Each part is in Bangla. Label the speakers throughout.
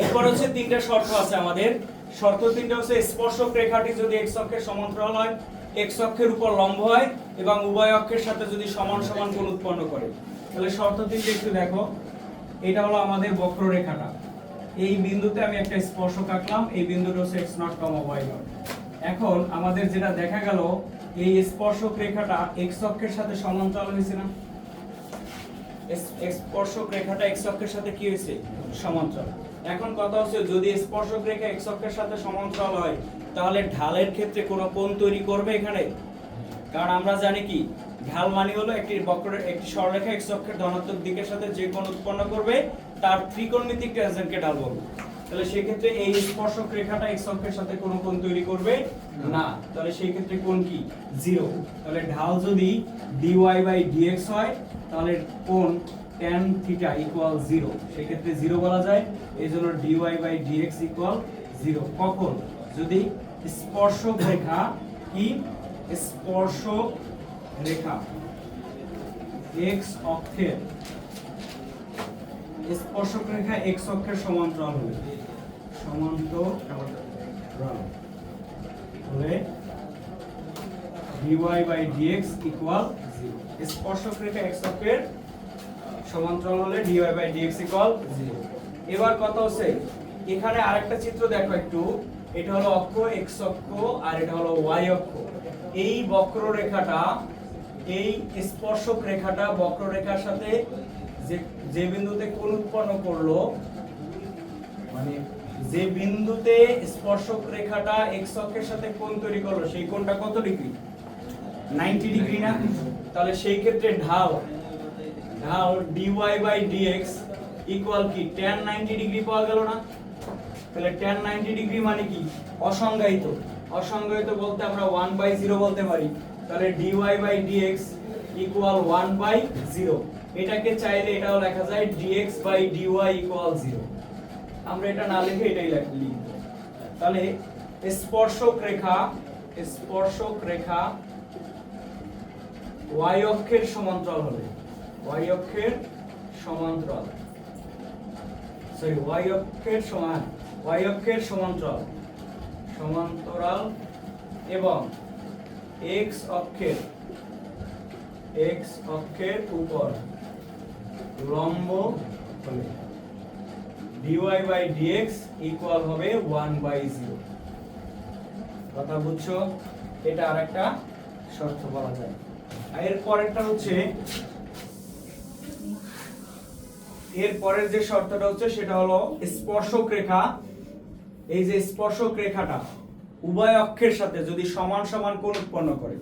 Speaker 1: এরপর হচ্ছে তিনটা শর্ত আছে আমাদের। শর্ত তিনটা হচ্ছে স্পর্শক রেখাটি যদি এক্স অক্ষের সমান্তরাল হয় এক্স অক্ষের উপর লম্ব হয় এবং উভয় অক্ষের সাথে যদি সমান সমান কোণ উৎপন্ন করে। তাহলে শর্ত তিনটা একটু দেখো। এটা হলো আমাদের বক্ররেখাটা। এই বিন্দুতে আমি একটা স্পর্শক আঁকলাম, এই বিন্দুটা হচ্ছে x naught comma y naught এখন আমাদের যেটা দেখা গেল, এই স্পর্শক রেখাটা এক্স অক্ষের সাথে সমান্তরাল হয়েছে না? স্পর্শক রেখাটা এক্স অক্ষের সাথে কি হয়েছে? সমান্তরাল। এখন কথা হচ্ছে, যদি স্পর্শক রেখা এক্স অক্ষের সাথে সমান্তরাল হয়, তাহলে ঢালের ক্ষেত্রে কোনো কোণ তৈরি করবে এখানে? কারণ আমরা জানি কি, ঢাল মানে হলো একটি বক্র একটি সরলরেখা এক্স অক্ষের ধনাত্মক দিকের সাথে যে কোণ উৎপন্ন করবে, তার ত্রিকোণমিতিক টেনজেন্টকে ঢাল বলব। তাহলে সেই ক্ষেত্রে এই স্পর্শক রেখাটা এক্স অক্ষের সাথে কোনো কোণ তৈরি করবে না। তাহলে সেই ক্ষেত্রে কোণ কি? জিরো। তাহলে ঢাল যদি dy বাই dx হয়, তাহলে কোণ tan থিটা ইকুয়াল জিরো সেই ক্ষেত্রে জিরো বলা যায় এই জন্য dy by dx equal zero কখন? যদি স্পর্শক রেখা কি? স্পর্শক রেখা। x অক্ষের। স্পর্শক রেখা x অক্ষের সমান্তরাল হবে। সমান্তরাল হলে dy বাই dx ইকুয়াল স্পর্শক রেখা x অক্ষের সমান্তরাল হলে dy বাই dx ইকুয়াল 0 এবার কথা হচ্ছে, এখানে আরেকটা চিত্র দেখো একটু। এটা হলো অক্ষ, x অক্ষ, আর এটা হলো y অক্ষ। এই বক্ররেখাটা, এই স্পর্শক রেখাটা বক্ররেখার সাথে যে যে বিন্দুতে কোণ উৎপন্ন করল মানে যে বিন্দুতে স্পর্শক রেখাটা এক্স অক্ষের সাথে কোণ তৈরি করল, সেই কোণটা কত ডিগ্রি? 90 ডিগ্রি না? তাহলে সেই ক্ষেত্রে ঢাল। ঢাল dy বাই dx ইকুয়াল কি? tan 90 ডিগ্রি পাওয়া গেল না? তাহলে tan 90 ডিগ্রি মানে কি? অসংজ্ঞায়িত। অসংজ্ঞায়িত বলতে আমরা 1 বাই 0 বলতে পারি। তাহলে dy by dx equal 1 by 0 এটাকে চাইলে এটাও লেখা যায় dx বাই dy ইকুয়াল 0 আমরা এটা না লিখে এটাই লেখ- তাহলে স্পর্শক রেখা স্পর্শক রেখা y অক্ষের সমান্তরাল হবে। Y অক্ষের সমান্তরাল। সরি y অক্ষের সমান, y অক্ষের সমান্তরাল। সমান্তরাল এবং x অক্ষের x অক্ষের উপর লম্ব হলে dy বাই dx ইকুয়াল হবে 1 বাই 0 কথা বুঝছ? এটা আরেকটা শর্ত বলা যায়। আর এর পরেরটা হচ্ছে এর পরের যে শর্তটা হচ্ছে, সেটা হলো স্পর্শক রেখা। এই যে স্পর্শক রেখাটা, উভয় অক্ষের সাথে যদি সমান সমান কোণ উৎপন্ন করে,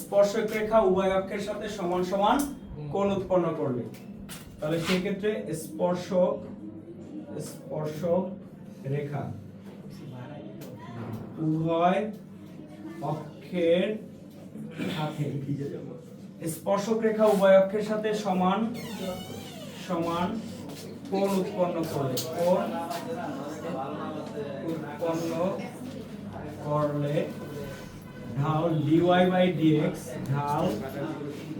Speaker 1: স্পর্শক রেখা উভয় অক্ষের সাথে সমান সমান কোণ উৎপন্ন করবে। তাহলে সেই ক্ষেত্রে স্পর্শক স্পর্শক রেখা উভয় অক্ষের সাথে, স্পর্শক রেখা উভয় অক্ষের সাথে সমান সমান কোণ উৎপন্ন করে কোণ উৎপন্ন করলে ঢাল dy বাই dx, ঢাল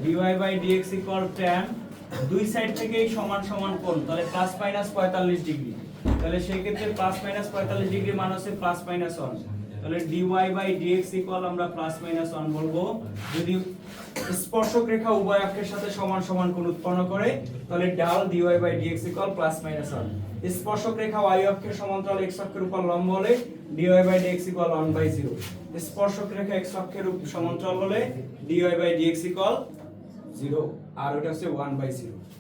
Speaker 1: dy by dx equal tan, দুই সাইড থেকেই সমান সমান কোণ, তাহলে প্লাস মাইনাস পঁয়তাল্লিশ ডিগ্রি তাহলে সেই ক্ষেত্রে প্লাস মাইনাস পঁয়তাল্লিশ ডিগ্রি মান হচ্ছে প্লাস মাইনাস ওয়ান তাহলে dy বাই dx ইকুয়াল আমরা প্লাস মাইনাস ওয়ান বলব। যদি স্পর্শক রেখা উভয় অক্ষের সাথে সমান সমান কোণ উৎপন্ন করে, তাহলে ডাল dy by dx equal plus minus one স্পর্শক রেখা y অক্ষের সমান্তরাল x অক্ষের উপর লম্ব হলে dy by dx equal 1 by 0 স্পর্শক রেখা x অক্ষের উপ- সমান্তরাল হলে dy বাই dx ইকুয়াল 0 আর ওটা হচ্ছে 1 বাই 0